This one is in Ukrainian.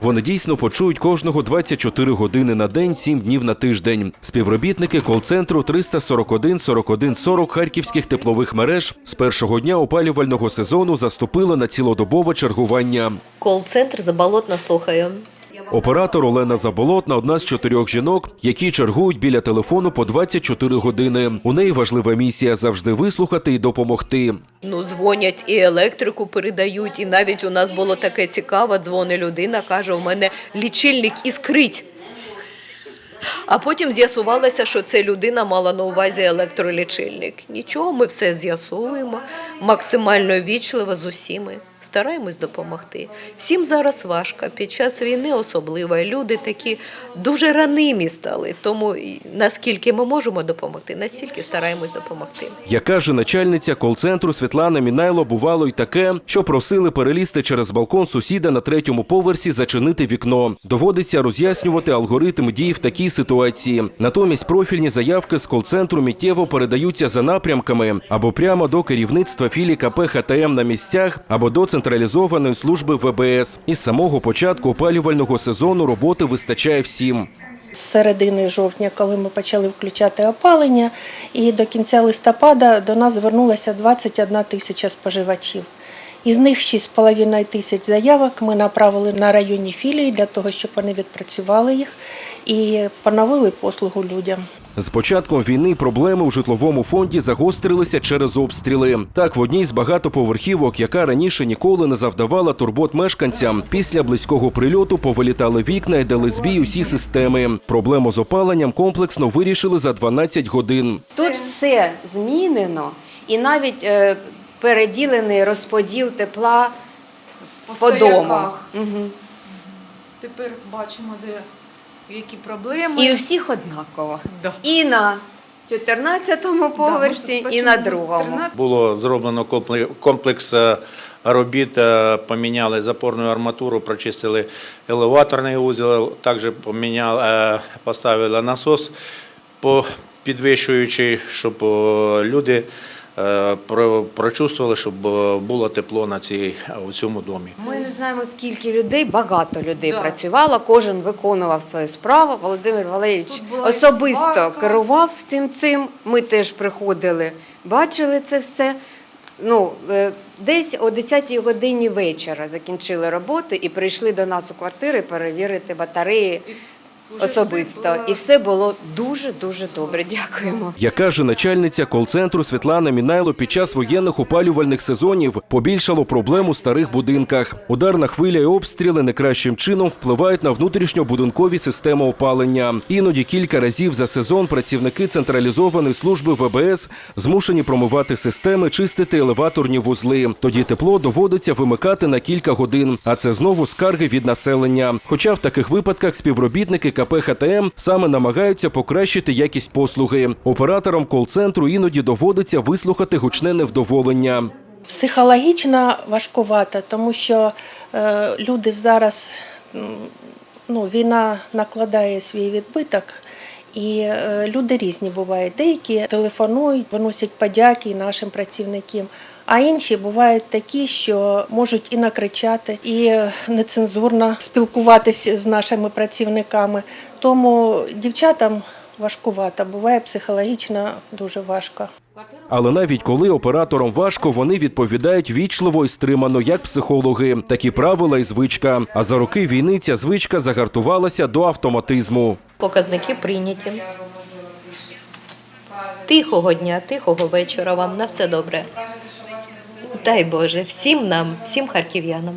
Вони дійсно почують кожного 24 години на день, 7 днів на тиждень. Співробітники кол-центру 341 41 40 харківських теплових мереж з першого дня опалювального сезону заступили на цілодобове чергування. Кол-центр заболотно слухаю. Оператор Олена Заболотна одна з чотирьох жінок, які чергують біля телефону по 24 години. У неї важлива місія завжди вислухати і допомогти. Ну, дзвонять і електрику передають, і навіть у нас було таке цікаво, дзвонить людина, каже, у мене лічильник іскрить. А потім з'ясувалося, що це людина мала на увазі електролічильник. Нічого, ми все з'ясуємо, максимально вічливо з усіми. Стараємось допомогти. Всім зараз важко, під час війни особливо. Люди такі дуже ранимі стали. Тому наскільки ми можемо допомогти, настільки стараємось допомогти. Як каже начальниця кол-центру Світлана Мінайло, бувало й таке, що просили перелізти через балкон сусіда на третьому поверсі зачинити вікно. Доводиться роз'яснювати алгоритм дій в такій ситуації. Натомість профільні заявки з кол-центру миттєво передаються за напрямками або прямо до керівництва філії КП ХТМ на місцях, або до централізованої служби ВБС. Із самого початку опалювального сезону роботи вистачає всім. З середини жовтня, коли ми почали включати опалення, і до кінця листопада до нас звернулося 21 тисяча споживачів. Із них 6,5 тисяч заявок ми направили на районні філії для того, щоб вони відпрацювали їх і поновили послугу людям. З початком війни проблеми у житловому фонді загострилися через обстріли. Так, в одній з багатоповерхівок, яка раніше ніколи не завдавала турбот мешканцям, після близького прильоту повилітали вікна і дали збій усі системи. Проблему з опаленням комплексно вирішили за 12 годин. Тут все змінено, і навіть е, переділений розподіл тепла по, дому. Угу. Тепер бачимо, де які проблеми. І у всіх однаково. Да. І на 14-му поверсі, Да, і на другому. 13? Було зроблено комплекс е, робіт, е, поміняли запорну арматуру, прочистили елеваторний узел, також поміняли, е, поставили насос по- підвищуючий, щоб люди прочувствували, щоб було тепло на цій, у цьому домі. Знаємо, скільки людей, багато людей Да. працювало, кожен виконував свою справу. Володимир Валерійович особисто сварка. керував всім цим. Ми теж приходили, бачили це все. Ну, е, десь о 10-й годині вечора закінчили роботу і прийшли до нас у квартири перевірити батареї особисто. І все було дуже-дуже добре. Дякуємо. Як каже начальниця кол-центру Світлана Мінайло, під час воєнних опалювальних сезонів побільшало проблем у старих будинках. Ударна хвиля і обстріли не кращим чином впливають на внутрішньобудинкові системи опалення. Іноді кілька разів за сезон працівники централізованої служби ВБС змушені промивати системи, чистити елеваторні вузли. Тоді тепло доводиться вимикати на кілька годин, а це знову скарги від населення. Хоча в таких випадках співробітники КП ХТМ саме намагаються покращити якість послуги. Операторам кол-центру іноді доводиться вислухати гучне невдоволення. Психологічно важкувато, тому що е, люди зараз ну, війна накладає свій відбиток. І е, люди різні бувають. Деякі телефонують, виносять подяки нашим працівникам, а інші бувають такі, що можуть і накричати, і нецензурно спілкуватися з нашими працівниками. Тому дівчатам важкувато, буває психологічно дуже важко. Але навіть коли операторам важко, вони відповідають вічливо і стримано, як психологи. Такі правила і звичка. А за роки війни ця звичка загартувалася до автоматизму. Показники прийняті. Тихого дня, тихого вечора вам на все добре. Дай Боже, всім нам, всім харків'янам.